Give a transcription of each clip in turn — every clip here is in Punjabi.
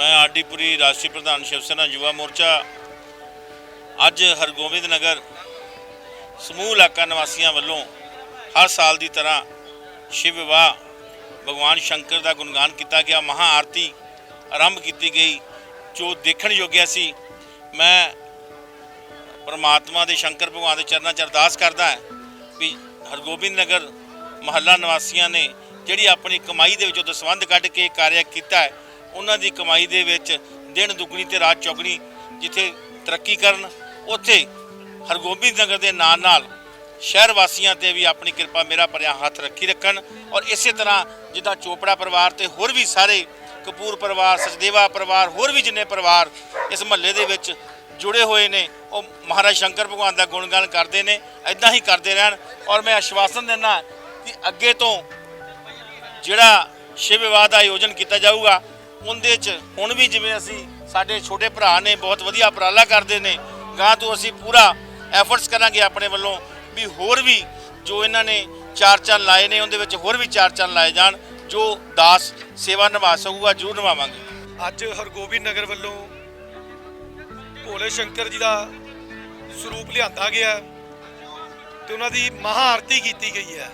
ਮੈਂ ਆਰਡੀਪੁਰੀ ਰਾਸ਼ਟਰੀ ਪ੍ਰਧਾਨ ਸ਼ਿਵ ਸੈਨਾ ਯੁਵਾ ਮੋਰਚਾ। ਅੱਜ ਹਰਗੋਬਿੰਦ ਨਗਰ ਸਮੂਹ ਇਲਾਕਾ ਨਿਵਾਸੀਆਂ ਵੱਲੋਂ ਹਰ ਸਾਲ ਦੀ ਤਰ੍ਹਾਂ ਸ਼ਿਵ ਵਿਵਾਹ ਭਗਵਾਨ ਸ਼ੰਕਰ ਦਾ ਗੁਣਗਾਨ ਕੀਤਾ ਗਿਆ। ਮਹਾ ਆਰਤੀ ਆਰੰਭ ਕੀਤੀ ਗਈ, ਜੋ ਦੇਖਣ ਯੋਗਿਆ ਸੀ। ਮੈਂ ਪਰਮਾਤਮਾ ਦੇ ਸ਼ੰਕਰ ਭਗਵਾਨ ਦੇ ਚਰਨਾਂ 'ਚ ਅਰਦਾਸ ਕਰਦਾ ਹਾਂ ਵੀ ਹਰਗੋਬਿੰਦ ਨਗਰ ਮਹੱਲਾ ਨਿਵਾਸੀਆਂ ਨੇ ਜਿਹੜੀ ਆਪਣੀ ਕਮਾਈ ਦੇ ਵਿੱਚੋਂ ਦਸਵੰਧ ਕੱਢ ਕੇ ਕਾਰਿਆ ਕੀਤਾ ਹੈ ਉਹਨਾਂ ਦੀ ਕਮਾਈ ਦੇ ਵਿੱਚ ਦਿਨ ਦੁੱਗਣੀ ਤੇ ਰਾਤ ਚੌਗਣੀ ਜਿੱਥੇ ਤਰੱਕੀ ਕਰਨ, ਉੱਥੇ ਹਰਗੋਬਿੰਦ ਨਗਰ ਦੇ ਨਾਲ ਨਾਲ ਸ਼ਹਿਰ ਵਾਸੀਆਂ ਤੇ ਵੀ ਆਪਣੀ ਕਿਰਪਾ ਮੇਰਾ ਭਰਿਆ ਹੱਥ ਰੱਖੀ ਰੱਖਣ ਔਰ ਇਸੇ ਤਰ੍ਹਾਂ ਜਿੱਦਾਂ ਚੋਪੜਾ ਪਰਿਵਾਰ ਤੇ ਹੋਰ ਵੀ ਸਾਰੇ ਕਪੂਰ ਪਰਿਵਾਰ, ਸਚਦੇਵਾ ਪਰਿਵਾਰ, ਹੋਰ ਵੀ ਜਿੰਨੇ ਪਰਿਵਾਰ ਇਸ ਮਹੱਲੇ ਦੇ ਵਿੱਚ ਜੁੜੇ ਹੋਏ ਨੇ, ਉਹ ਮਹਾਰਾਜ ਸ਼ੰਕਰ ਭਗਵਾਨ ਦਾ ਗੁਣਗਾਨ ਕਰਦੇ ਨੇ ਐਦਾਂ ਹੀ ਕਰਦੇ ਰਹਿਣ ਔਰ ਮੈਂ ਆਸ਼ਵਾਸਨ ਦਿੰਦਾ ਕਿ ਅੱਗੇ ਤੋਂ ਜਿਹੜਾ ਸ਼ਿਵ ਵਿਵਾਹ ਦਾ ਆਯੋਜਨ ਕੀਤਾ ਜਾਊਗਾ ਉਹਦੇ 'ਚ ਹੁਣ ਵੀ ਜਿਵੇਂ ਅਸੀਂ ਸਾਡੇ ਛੋਟੇ ਭਰਾ ਨੇ ਬਹੁਤ ਵਧੀਆ ਉਪਰਾਲਾ ਕਰਦੇ ਨੇ ਗਾਂ ਤੋਂ ਅਸੀਂ ਪੂਰਾ ਐਫਰਟਸ ਕਰਾਂਗੇ ਆਪਣੇ ਵੱਲੋਂ ਵੀ ਹੋਰ ਵੀ ਜੋ ਇਹਨਾਂ ਨੇ ਚਾਰ ਚੰਨ ਲਾਏ ਨੇ, ਉਹਦੇ ਵਿੱਚ ਹੋਰ ਵੀ ਚਾਰ ਚੰਨ ਲਾਏ ਜਾਣ, ਜੋ ਦਾਸ ਸੇਵਾ ਨਿਭਾ ਸਕੂਗਾ, ਜ਼ਰੂਰ ਨਿਭਾਵਾਂਗੇ। ਅੱਜ ਹਰਗੋਬਿੰਦ ਨਗਰ ਵੱਲੋਂ ਭੋਲੇ ਸ਼ੰਕਰ ਜੀ ਦਾ ਸਰੂਪ ਲਿਆਂਦਾ ਗਿਆ ਤੇ ਉਹਨਾਂ ਦੀ ਮਹਾ ਆਰਤੀ ਕੀਤੀ ਗਈ ਹੈ।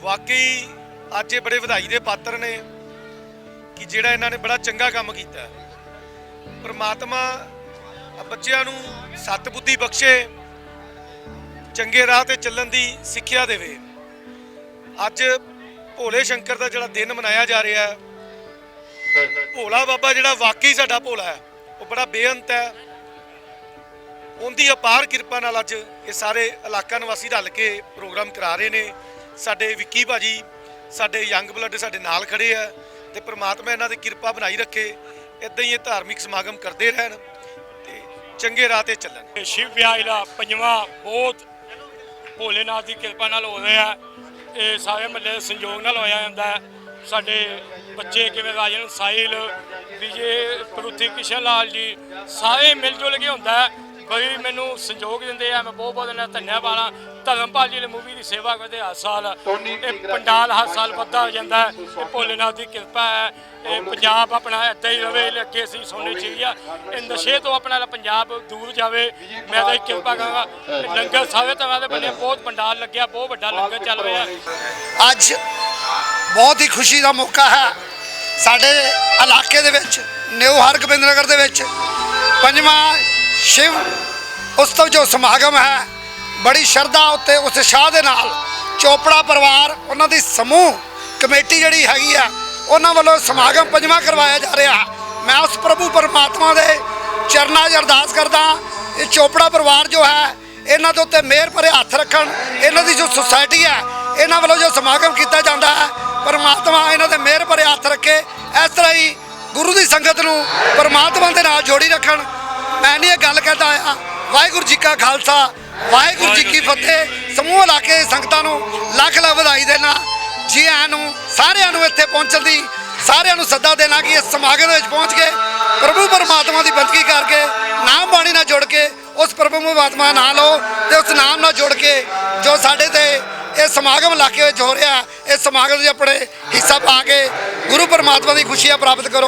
ਵਾਕਈ ਅੱਜ ਇਹ ਬੜੇ ਵਧਾਈ ਦੇ ਪਾਤਰ ਨੇ। ਕਿ ਜਿਹੜਾ ਇਹਨਾਂ ਨੇ ਬੜਾ ਚੰਗਾ ਕੰਮ ਕੀਤਾ ਪਰਮਾਤਮਾ ਬੱਚਿਆਂ ਨੂੰ ਸਤ ਬੁੱਧੀ ਬਖਸ਼ੇ, ਚੰਗੇ ਰਾਹ ਤੇ ਚੱਲਣ ਦੀ ਸਿੱਖਿਆ ਦੇਵੇ। ਅੱਜ ਭੋਲੇ ਸ਼ੰਕਰ ਦਾ ਜਿਹੜਾ ਦਿਨ ਮਨਾਇਆ ਜਾ ਰਿਹਾ ਹੈ, ਭੋਲਾ ਬਾਬਾ ਜਿਹੜਾ ਵਾਕਈ ਸਾਡਾ ਭੋਲਾ ਹੈ, ਉਹ ਬੜਾ ਬੇਅੰਤ ਹੈ। ਉਹਦੀ ਅਪਾਰ ਕਿਰਪਾ ਨਾਲ ਅੱਜ ਇਹ ਸਾਰੇ ਇਲਾਕਾ ਨਿਵਾਸੀ ਰਲ ਕੇ ਪ੍ਰੋਗਰਾਮ ਕਰਾ ਰਹੇ ਨੇ। ਸਾਡੇ ਵਿੱਕੀ ਭਾਜੀ, ਸਾਡੇ ਯੰਗ ਬਲੱਡ ਸਾਡੇ ਨਾਲ ਖੜੇ ਆ ਤੇ ਪ੍ਰਮਾਤਮਾ ਇਹਨਾਂ ਦੀ ਕਿਰਪਾ ਬਣਾਈ ਰੱਖੇ ਇਦਾਂ ਹੀ ਇਹ ਧਾਰਮਿਕ ਸਮਾਗਮ ਕਰਦੇ ਰਹਿਣ ਤੇ ਚੰਗੇ ਰਾਹ ਤੇ ਚੱਲਣ। ਇਹ ਸ਼ਿਵ ਵਿਆਹ ਦਾ ਪੰਜਵਾਂ ਬਹੁਤ ਭੋਲੇਨਾਥ ਦੀ ਕਿਰਪਾ ਨਾਲ ਹੋ ਰਿਹਾ ਇਹ ਸਾਰੇ ਮਹੱਲੇ ਦੇ ਸੰਯੋਗ ਨਾਲ ਹੋਇਆ ਜਾਂਦਾ ਸਾਡੇ ਬੱਚੇ ਕਿਵੇਂ ਰਾਜਨ ਸਾਹਿਲ, ਵਿਜੇ ਪਰੁਥੀ ਕਿਸ਼ਨ ਲਾਲ ਜੀ, ਸਾਰੇ ਮਿਲ ਜੁਲ ਕੇ ਹੁੰਦਾ ਹੈ। ਕੋਈ ਮੈਨੂੰ ਸੰਯੋਗ ਦਿੰਦੇ ਆ, ਮੈਂ ਬਹੁਤ ਬਹੁਤ ਇਹਨਾਂ ਧੰਨਵਾਦ ਆ ਧਰਮਪਾਲ ਜੀ ਨੇ ਮੂਵੀ ਦੀ ਸੇਵਾ ਕਰਦੇ ਹਰ ਸਾਲ। ਇਹ ਪੰਡਾਲ ਹਰ ਸਾਲ ਵੱਧਦਾ ਹੋ ਜਾਂਦਾ ਹੈ। ਇਹ ਭੋਲੇਨਾਥ ਦੀ ਕਿਰਪਾ ਹੈ। ਇਹ ਪੰਜਾਬ ਆਪਣਾ ਏਦਾਂ ਹੀ ਰਵੇ ਲੱਗੇ ਅਸੀਂ ਸੋਨੇ ਚੀਆ ਇਹ ਨਸ਼ੇ ਤੋਂ ਆਪਣਾ ਪੰਜਾਬ ਦੂਰ ਜਾਵੇ ਮੈਂ ਤਾਂ ਕਿਰਪਾ ਕਰਾਂਗਾ। ਲੰਗਰ ਸਾਰੇ ਤਰ੍ਹਾਂ ਦੇ ਬਣੇ ਬਹੁਤ ਪੰਡਾਲ ਲੱਗਿਆ ਬਹੁਤ ਵੱਡਾ ਲੰਗਰ ਚੱਲ ਰਿਹਾ ਅੱਜ ਬਹੁਤ ਹੀ ਖੁਸ਼ੀ ਦਾ ਮੌਕਾ ਹੈ ਸਾਡੇ ਇਲਾਕੇ ਦੇ ਵਿੱਚ ਨਿਊ ਹਰਗੋਬਿੰਦ ਨਗਰ ਦੇ ਵਿੱਚ ਪੰਜਵਾਂ ਸ਼ਿਵ ਉਤਸਵ ਜੋ ਸਮਾਗਮ ਹੈ ਬੜੀ ਸ਼ਰਧਾ ਉੱਤੇ ਉਤਸ਼ਾਹ ਦੇ ਨਾਲ, ਚੋਪੜਾ ਪਰਿਵਾਰ, ਉਹਨਾਂ ਦੀ ਸਮੂਹ, ਕਮੇਟੀ ਜਿਹੜੀ ਹੈਗੀ ਆ, ਉਹਨਾਂ ਵੱਲੋਂ ਸਮਾਗਮ ਪੰਜਵਾਂ ਕਰਵਾਇਆ ਜਾ ਰਿਹਾ। ਮੈਂ ਉਸ ਪ੍ਰਭੂ ਪਰਮਾਤਮਾ ਦੇ ਚਰਨਾਂ 'ਚ ਅਰਦਾਸ ਕਰਦਾ ਇਹ ਚੋਪੜਾ ਪਰਿਵਾਰ ਜੋ ਹੈ, ਇਹਨਾਂ ਦੇ ਉੱਤੇ ਮਿਹਰ ਭਰੇ ਹੱਥ ਰੱਖਣ, ਇਹਨਾਂ ਦੀ ਜੋ ਸੁਸਾਇਟੀ ਹੈ, ਇਹਨਾਂ ਵੱਲੋਂ ਜੋ ਸਮਾਗਮ ਕੀਤਾ ਜਾਂਦਾ ਹੈ, ਪਰਮਾਤਮਾ ਇਹਨਾਂ ਦੇ ਮਿਹਰ ਭਰੇ ਹੱਥ ਰੱਖੇ, ਇਸ ਤਰ੍ਹਾਂ ਹੀ ਗੁਰੂ ਦੀ ਸੰਗਤ ਨੂੰ ਪਰਮਾਤਮਾ ਦੇ ਨਾਲ ਜੋੜੀ ਰੱਖਣ। ਮੈਂ ਨਹੀਂ ਇਹ ਗੱਲ ਕਹਿੰਦਾ ਆ, ਵਾਹਿਗੁਰੂ ਜੀ ਕਾ ਖਾਲਸਾ ਵਾਹਿਗੁਰੂ ਜੀ ਕੀ ਫਤਿਹ। ਸਮੂਹ ਇਲਾਕੇ ਦੀ ਸੰਗਤਾਂ ਨੂੰ ਲੱਖ ਲੱਖ ਵਧਾਈ ਦੇਣਾ। ਜੀ ਆਇਆਂ ਨੂੰ ਸਾਰਿਆਂ ਨੂੰ ਇੱਥੇ ਪਹੁੰਚਣ ਦੀ ਸਾਰਿਆਂ ਨੂੰ ਸੱਦਾ ਦੇਣਾ ਕਿ ਇਸ ਸਮਾਗਮ ਦੇ ਵਿੱਚ ਪਹੁੰਚ ਕੇ ਪ੍ਰਭੂ ਪਰਮਾਤਮਾ ਦੀ ਬੰਦਗੀ ਕਰਕੇ ਨਾਮ ਬਾਣੀ ਨਾਲ ਜੁੜ ਕੇ ਉਸ ਪ੍ਰਭੂ ਪਰਮਾਤਮਾ ਨਾਲ ਲਓ ਤੇ ਉਸ ਨਾਮ ਨਾਲ ਜੁੜ ਕੇ ਜੋ ਸਾਡੇ ਤੇ ਇਹ ਸਮਾਗਮ ਇਲਾਕੇ ਵਿੱਚ ਹੋ ਰਿਹਾ ਇਸ ਸਮਾਗਮ 'ਚ ਆਪਣੇ ਹਿੱਸਾ ਪਾ ਕੇ ਗੁਰੂ ਪਰਮਾਤਮਾ ਦੀ ਖੁਸ਼ੀਆਂ ਪ੍ਰਾਪਤ ਕਰੋ।